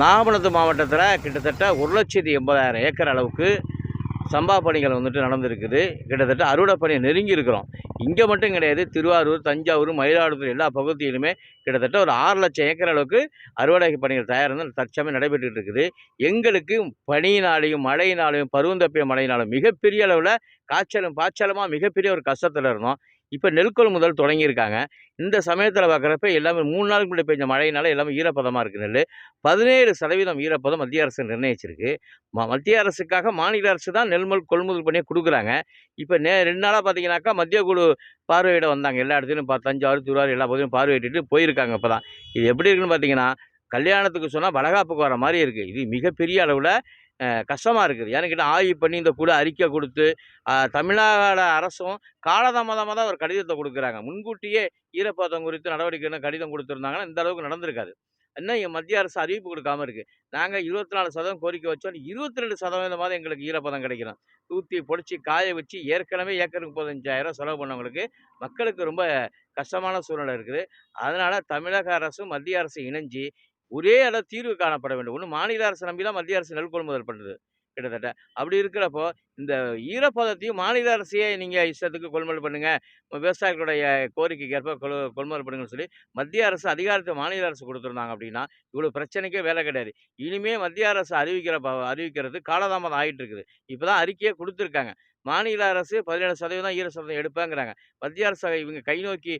நாகப்பட்டினம் மாவட்டத்தில் கிட்டத்தட்ட ஒரு லட்சத்தி எண்பதாயிரம் ஏக்கர் அளவுக்கு சம்பா பணிகள் வந்துட்டு நடந்திருக்குது. கிட்டத்தட்ட அறுவடை பணியை நெருங்கி இருக்கிறோம். இங்கே மட்டும் கிடையாது திருவாரூர் தஞ்சாவூர் மயிலாடுதுறை எல்லா பகுதியிலுமே கிட்டத்தட்ட ஒரு ஆறு லட்சம் ஏக்கர் அளவுக்கு அறுவடை பணிகள் தயாராக தற்சமயம் நடைபெற்றுட்டு இருக்குது. எங்களுக்கு பனியினாலையும் மழையினாலையும் பருவந்தப்பிய மழையினாலும் மிகப்பெரிய அளவில் காய்ச்சலும் பாய்ச்சலமாக மிகப்பெரிய ஒரு கஷ்டத்தில் இருந்தோம். இப்போ நெல் கொள்முதல் தொடங்கியிருக்காங்க. இந்த சமயத்தில் பார்க்குறப்ப எல்லாமே மூணு நாளுக்கு முன்னாடி பெஞ்ச மழையினால எல்லாமே ஈரப்பதமாக இருக்குது நெல் பதினேழு சதவீதம் ஈரப்பதம் மத்திய அரசு நிர்ணயிச்சிருக்கு. ம மத்திய அரசுக்காக மாநில அரசு தான் நெல்மல் கொள்முதல் பண்ணி கொடுக்குறாங்க. இப்போ நே ரெண்டு நாளாக பார்த்தீங்கன்னாக்கா மத்திய குழு பார்வையிட வந்தாங்க. எல்லா இடத்துலையும் பா தஞ்சாவூர் திருவாரூர் எல்லா பகுதியும் பார்வையிட்டு போயிருக்காங்க இப்போ தான் இது எப்படி இருக்குன்னு பார்த்தீங்கன்னா கல்யாணத்துக்கு சொன்னால் வளகாப்புக்கு வர மாதிரி இருக்குது இது மிகப்பெரிய அளவில் கஷ்டமாக இருக்குது. ஏன்னு கேட்டால் ஆய்வு பண்ணி இந்த கூட அறிக்கை கொடுத்து அஹ், தமிழ்நாடு அரசும் காலதாமதமாக தான் ஒரு கடிதத்தை கொடுக்குறாங்க. முன்கூட்டியே ஈரப்பதம் குறித்து நடவடிக்கை கடிதம் கொடுத்துருந்தாங்கன்னா இந்த அளவுக்கு நடந்திருக்காது. இன்னும் என் மத்திய அரசு அறிவிப்பு கொடுக்காம இருக்குது நாங்கள் இருபத்தி நாலு சதவீதம் கோரிக்கை வச்சோம். இருபத்தி ரெண்டு சதவீதமாவது எங்களுக்கு ஈரப்பதம் கிடைக்கணும். தூத்தி பொடிச்சு காய வச்சு ஏற்கனவே ஏக்கருக்கு முப்பத்தஞ்சாயிரம் செலவு பண்ணவங்களுக்கு மக்களுக்கு ரொம்ப கஷ்டமான சூழ்நிலை இருக்குது. அதனால் தமிழக அரசும் மத்திய அரசு இணைஞ்சு ஒரே அளவு தீர்வு காணப்பட வேண்டும். ஒன்று மாநில அரசு நம்பி தான் மத்திய அரசு நெல் கொள்முதல் பண்ணுறது கிட்டத்தட்ட. அப்படி இருக்கிறப்போ இந்த ஈரப்பதத்தையும் மாநில அரசையே நீங்கள் இஷ்டத்துக்கு கொள்முதல் பண்ணுங்கள் விவசாயிகளுடைய கோரிக்கைக்கு ஏற்ப கொள் கொள்முதல் பண்ணுங்கன்னு சொல்லி மத்திய அரசு அதிகாரத்தை மாநில அரசு கொடுத்துருந்தாங்க அப்படின்னா இவ்வளோ பிரச்சனைக்கே வேலை கிடையாது. இனிமேல் மத்திய அரசு அறிவிக்கிற அறிவிக்கிறது காலதாமதம் ஆகிட்டு இருக்குது. இப்போ தான் அறிக்கையே கொடுத்துருக்காங்க. மாநில அரசு பதினேழு சதவீதம் ஈர சதவீதம் எடுப்பாங்கிறாங்க. மத்திய அரசு இவங்க கை நோக்கி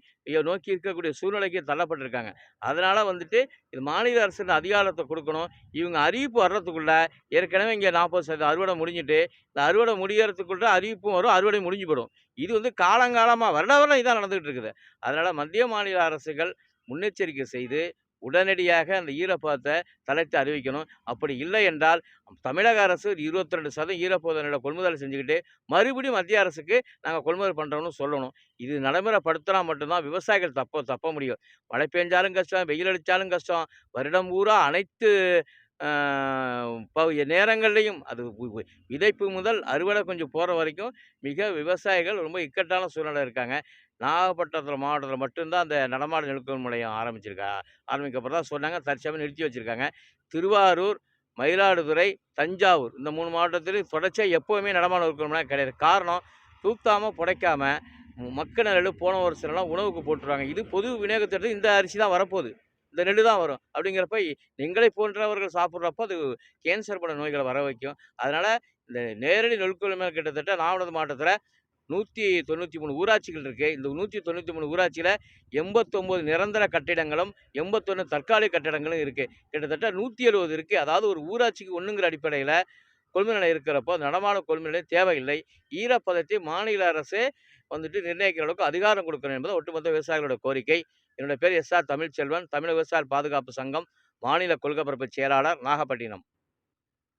நோக்கி இருக்கக்கூடிய சூழ்நிலைக்கு தள்ளப்பட்டிருக்காங்க. அதனால் வந்துட்டு இது மாநில அரசு அதிகாரத்தை கொடுக்கணும். இவங்க அறிவிப்பு வர்றதுக்குள்ள ஏற்கனவே இங்கே நாற்பது சதவீதம் அறுவடை முடிஞ்சுட்டு இந்த அறுவடை முடியறதுக்குள்ள அறிவிப்பும் வரும் அறுவடை முடிஞ்சு போடும் இது வந்து காலங்காலமாக வருட வருடம் இதான் நடந்துகிட்டு இருக்குது. அதனால் மத்திய மாநில அரசுகள் முன்னெச்சரிக்கை செய்து உடனடியாக அந்த ஈரப்பதத்தை தலைத்து அறிவிக்கணும். அப்படி இல்லை என்றால் தமிழக அரசு இருபத்தி ரெண்டு சதவீதம் ஈரப்பதனோட கொள்முதல் செஞ்சுக்கிட்டு மறுபடியும் மத்திய அரசுக்கு நாங்கள் கொள்முதல் பண்ணுறோம்னு சொல்லணும். இது நடைமுறைப்படுத்தினா மட்டும்தான் விவசாயிகள் தப்ப தப்ப முடியும். மழை பெஞ்சாலும் கஷ்டம் வெயில் அடித்தாலும் கஷ்டம். வருடம் பூரா அனைத்து நேரங்கள்லையும் அது விதைப்பு முதல் அறுவடை கொஞ்சம் போகிற வரைக்கும் மிக விவசாயிகள் ரொம்ப இக்கட்டான சூழ்நிலை இருக்காங்க. நாகப்பட்டினத்தில் மாவட்டத்தில் மட்டும்தான் அந்த நடமாடு நெல்கொள் நிலையம் ஆரம்பிச்சிருக்கா. ஆரம்பிக்கப்புறம் தான் சொன்னாங்க. தற்சமயம் நிறுத்தி வச்சுருக்காங்க. திருவாரூர் மயிலாடுதுறை தஞ்சாவூர் இந்த மூணு மாவட்டத்தில் தொடர்ச்சியாக எப்போவுமே நடமாடு நெருக்கல் நிலையம் கிடையாது. காரணம் தூத்தாமல் புடைக்காமல் மக்கள் மக்க நெல் போன வருஷம்லாம் உணவுக்கு போட்டுருவாங்க. இது பொது விநியோகத்திற்கு இந்த அரிசி தான் வரப்போகுது. இந்த நெல் தான் வரும். அப்படிங்கிறப்ப எங்களை போன்றவர்கள் சாப்பிட்றப்போ அது கேன்சர் போன்ற நோய்களை வர வைக்கும். அதனால் இந்த நேரடி நெல்கொள்முதல் கிட்டத்தட்ட நாகப்பட்டினம் மாவட்டத்தில் நூற்றி தொண்ணூற்றி மூணு ஊராட்சிகள் இருக்குது இந்த நூற்றி தொண்ணூற்றி மூணு ஊராட்சியில் எண்பத்தொம்போது நிரந்தர கட்டிடங்களும் எண்பத்தொன்று தற்காலிக கட்டிடங்களும் இருக்குது கிட்டத்தட்ட நூற்றி எழுபது இருக்குது அதாவது ஒரு ஊராட்சிக்கு ஒன்றுங்கிற அடிப்படையில் கொள்முதல் நிலை இருக்கிறப்போ நடமான நடமாட கொள்முதல் தேவையில்லை. ஈரப்பதத்தை மாநில அரசே வந்துட்டு நிர்ணயிக்கிற அளவுக்கு அதிகாரம் கொடுக்கணும் என்பது ஒட்டுமொத்த விவசாயிகளோட கோரிக்கை. என்னுடைய பேர் எஸ் ஆர் தமிழ்ச்செல்வன். தமிழக விவசாய பாதுகாப்பு சங்கம் மாநில கொள்கை பரப்பு செயலாளர் நாகப்பட்டினம்.